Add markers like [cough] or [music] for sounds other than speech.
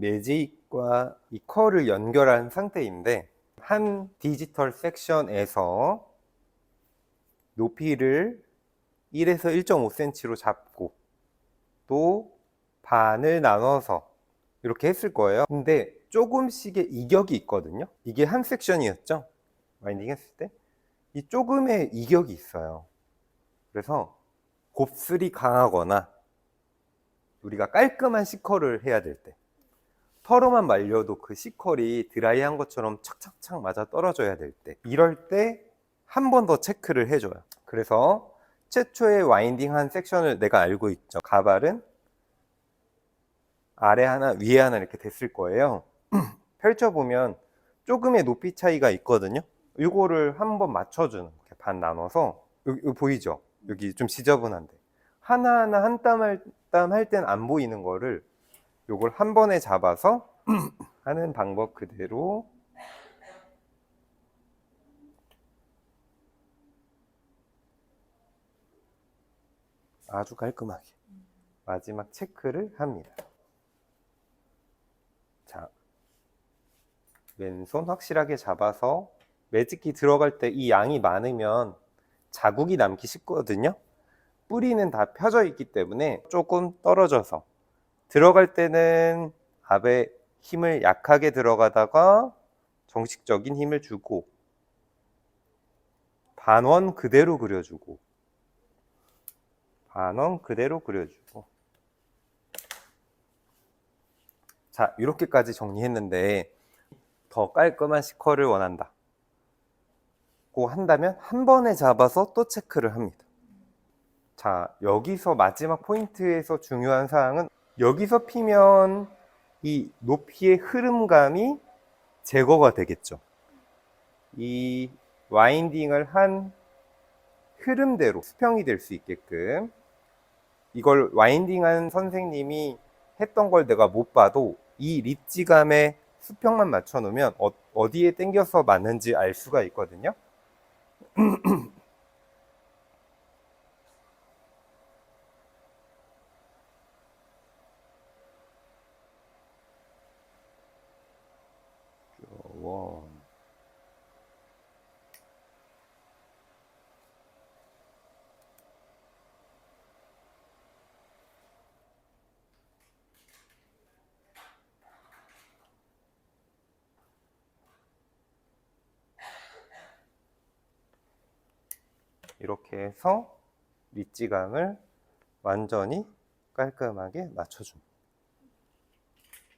매직과 이 컬을 연결한 상태인데 한 디지털 섹션에서 높이를 1에서 1.5cm로 잡고 또 반을 나눠서 이렇게 했을 거예요. 근데 조금씩의 이격이 있거든요. 이게 한 섹션이었죠. 와인딩 했을 때. 이 조금의 이격이 있어요. 그래서 곱슬이 강하거나 우리가 깔끔한 시컬을 해야 될 때. 털어만 말려도 그 시컬이 드라이한 것처럼 착착착 맞아 떨어져야 될 때. 이럴 때 한 번 더 체크를 해줘요. 그래서 최초의 와인딩한 섹션을 내가 알고 있죠. 가발은 아래 하나, 위에 하나 이렇게 됐을 거예요. [clears throat] 펼쳐보면 조금의 높이 차이가 있거든요. 이거를 한 번 맞춰주는 거예요. 이렇게 반 나눠서 여기, 여기 보이죠? 여기 좀 지저분한데 하나하나 한 땀 한 땀 할 땐 안 보이는 거를 요걸 한 번에 잡아서 [clears throat] 하는 방법 그대로 아주 깔끔하게 마지막 체크를 합니다. 자, 왼손 확실하게 잡아서 매직기 들어갈 때 이 양이 많으면 자국이 남기 쉽거든요. 뿌리는 다 펴져 있기 때문에 조금 떨어져서 들어갈 때는 압에 힘을 약하게 들어가다가 정식적인 힘을 주고 반원 그대로 그려주고 반원 그대로 그려주고. 자 이렇게까지 정리했는데 더 깔끔한 시컬을 원한다. 고 한다면 한 번에 잡아서 또 체크를 합니다. 자 여기서 마지막 포인트에서 중요한 사항은 여기서 피면 이 높이의 흐름감이 제거가 되겠죠 이 와인딩을 한 흐름대로 수평이 될 수 있게끔 이걸 와인딩한 선생님이 했던 걸 내가 못 봐도 이 립지감에 수평만 맞춰 놓으면 어, 어디에 당겨서 맞는지 알 수가 있거든요. [clears throat] 원. 이렇게 해서 밑지감을 완전히 깔끔하게 맞춰줍니다.